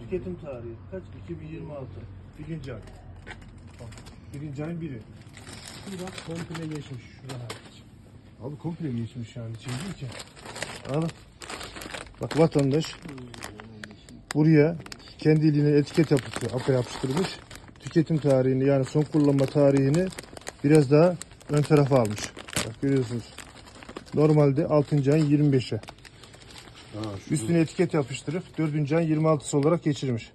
Tüketim tarihi kaç? 2026. Birinci ay. Bak, birinci ayın biri. Bir bak komple geçmiş şuradan hariç. Abi komple geçmiş yani. Değil ki. Al. Bak vatandaş buraya kendiliğine etiket yapıştırıyor. Apa yapıştırmış. Tüketim tarihini yani son kullanma tarihini biraz daha ön tarafa almış. Bak görüyorsunuz. Normalde 6. ayın 25'e. Üstüne etiket yapıştırıp 4. ayın 26'sı olarak geçirmiş.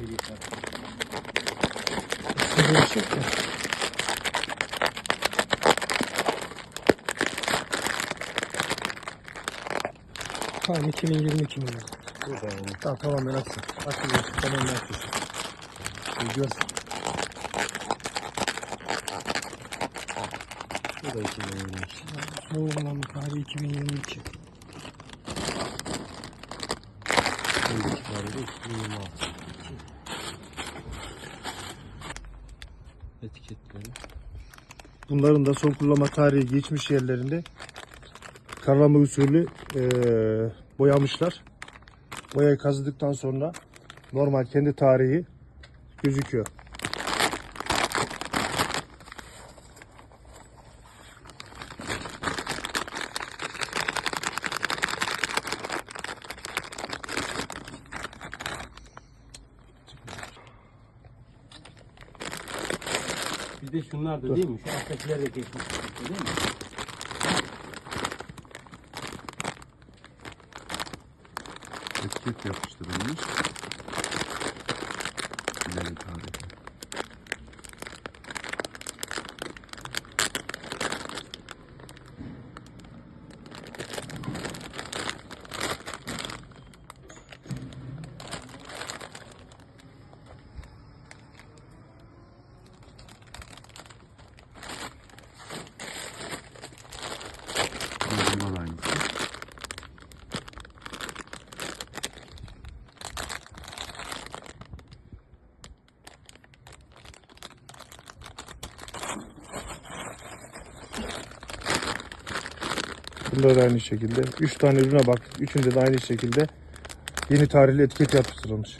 Değişik de. Tamam 2022 milyon. Tamam tamamen açsın. Açılıyor. Tamamen açsın. Bir görsün. Bu da 2022. Soğuk olan tarihi 2022. Önceki tarihi de 2026. Etiketleri. Bunların da son kullanma tarihi geçmiş yerlerinde karalama usulü eee, boyamışlar. Boyayı kazıdıktan sonra normal kendi tarihi gözüküyor. Bir de şunlar da değil mi? Şu alttakiler de geçmiş. Değil mi? Etiket yapıştırılmış. İleri tarihi. Bunlar da aynısı. Bunda da aynı şekilde. 3 tane ürüne bak. Üçünde de aynı şekilde yeni tarihli etiket yapıştırılmış.